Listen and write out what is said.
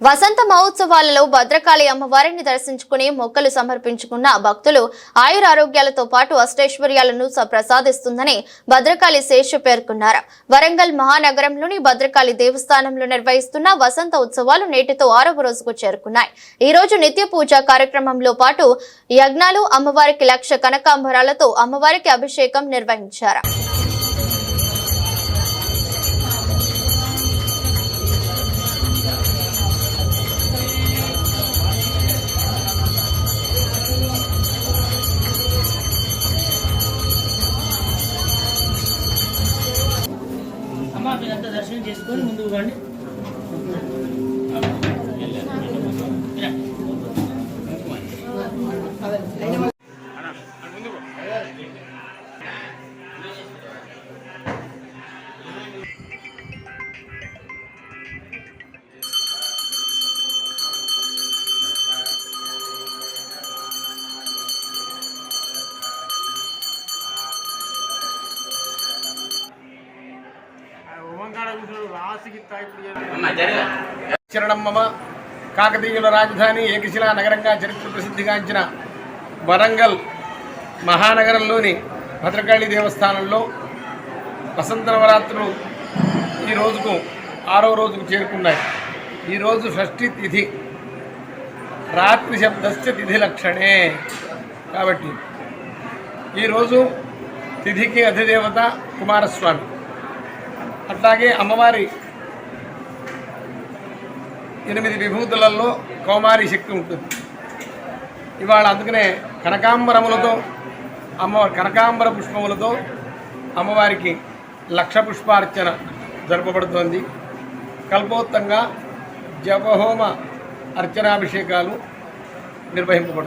వసంత మహోత్సవాలలో భద్రకాళి అమ్మవారిని దర్శించుకుని మొక్కలు సమర్పించుకున్న భక్తులు ఆయురారోగ్యాలతో పాటు అష్టైశ్వర్యాలను ప్రసాదిస్తుందని భద్రకాళి శేషు పేర్కొన్నారు. వరంగల్ మహానగరంలోని భద్రకాళి దేవస్థానంలో నిర్వహిస్తున్న వసంత ఉత్సవాలు నేటితో ఆరవ రోజుకు చేరుకున్నాయి. ఈ రోజు నిత్య పూజ కార్యక్రమంలో పాటు యజ్ఞాలు అమ్మవారికి లక్ష కనకాంబరాలతో అమ్మవారికి అభిషేకం నిర్వహించారు. అమ్మ మీరంతా దర్శనం చేసుకొని ముందుకు రండి. చరణం మమ కాకతీయుల రాజధాని ఏకశిలా నగరంగా చరిత్ర ప్రసిద్ధిగాంచిన వరంగల్ మహానగరంలోని భద్రకాళి దేవస్థానంలో వసంత నవరాత్రులు ఈ రోజుకు ఆరో రోజుకు చేరుకున్నాయి. ఈరోజు షష్ఠి తిథి. రాత్రి శబ్దస్య తిథి లక్షణే. కాబట్టి ఈరోజు తిథికి అధిదేవత కుమారస్వామి. అట్లాగే అమ్మవారి ఎనిమిది విభూతులలో కౌమారి శక్తి ఉంటుంది. ఇవాళ అందుకనే కనకాంబరములతో అమ్మవారి కనకాంబర పుష్పములతో అమ్మవారికి లక్ష పుష్పార్చన జరపబడుతోంది. కల్పోత్తంగా జపహోమ అర్చనాభిషేకాలు నిర్వహింపబడుతుంది